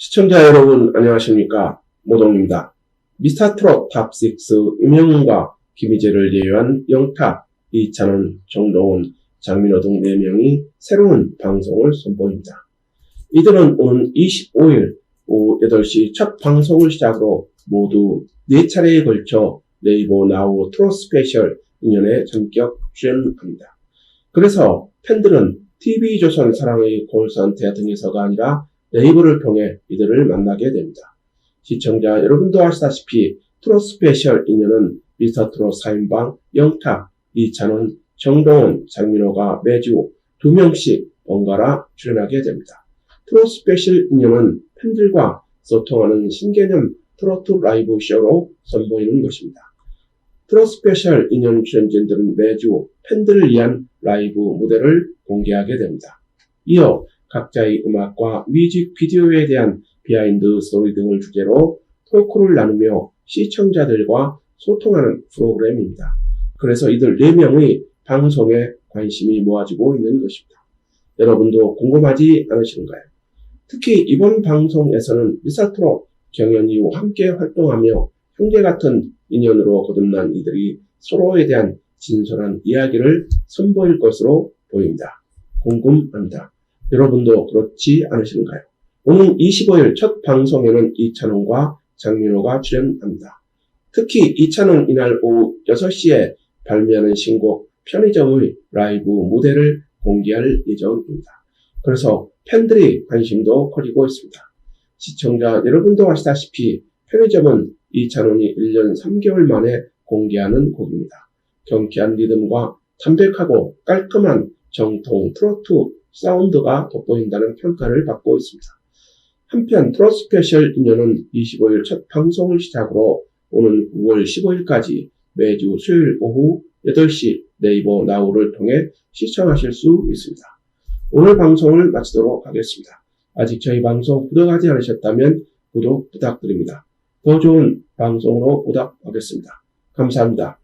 시청자 여러분 안녕하십니까 모동입니다. 미스터트롯 탑6 임영웅과 김희재를 예외한 영탁, 이찬원, 정동훈, 장민호 등 4명이 새로운 방송을 선보입니다. 이들은 오는 25일 오후 8시 첫 방송을 시작으로 모두 4차례에 걸쳐 네이버 나우 트롯 스페셜 인연에 전격 출연합니다. 그래서 팬들은 TV조선 사랑의 골선태 등에서가 아니라 네이버를 통해 이들을 만나게 됩니다. 시청자 여러분도 아시다시피 트롯 스페셜 인연은 미스터 트롯 4인방 영탁, 이찬원, 정동원, 장민호가 매주 2명씩 번갈아 출연하게 됩니다. 트롯 스페셜 인연은 팬들과 소통하는 신개념 트로트 라이브 쇼로 선보이는 것입니다. 트롯 스페셜 인연 출연진들은 매주 팬들을 위한 라이브 무대를 공개하게 됩니다. 이어 각자의 음악과 뮤직 비디오에 대한 비하인드 스토리 등을 주제로 토크를 나누며 시청자들과 소통하는 프로그램입니다. 그래서 이들 4명의 방송에 관심이 모아지고 있는 것입니다. 여러분도 궁금하지 않으신가요? 특히 이번 방송에서는 미사트로 경연 이후 함께 활동하며 형제 같은 인연으로 거듭난 이들이 서로에 대한 진솔한 이야기를 선보일 것으로 보입니다. 궁금합니다. 여러분도 그렇지 않으신가요? 오는 25일 첫 방송에는 이찬원과 장민호가 출연합니다. 특히 이찬원 이날 오후 6시에 발매하는 신곡 편의점의 라이브 무대를 공개할 예정입니다. 그래서 팬들이 관심도 커지고 있습니다. 시청자 여러분도 아시다시피 편의점은 이찬원이 1년 3개월 만에 공개하는 곡입니다. 경쾌한 리듬과 담백하고 깔끔한 정통 트로트 사운드가 돋보인다는 평가를 받고 있습니다. 한편 트롯 스페셜 인연은 25일 첫 방송을 시작으로 오는 9월 15일까지 매주 수요일 오후 8시 네이버 나우를 통해 시청하실 수 있습니다. 오늘 방송을 마치도록 하겠습니다. 아직 저희 방송 구독하지 않으셨다면 구독 부탁드립니다. 더 좋은 방송으로 보답하겠습니다. 감사합니다.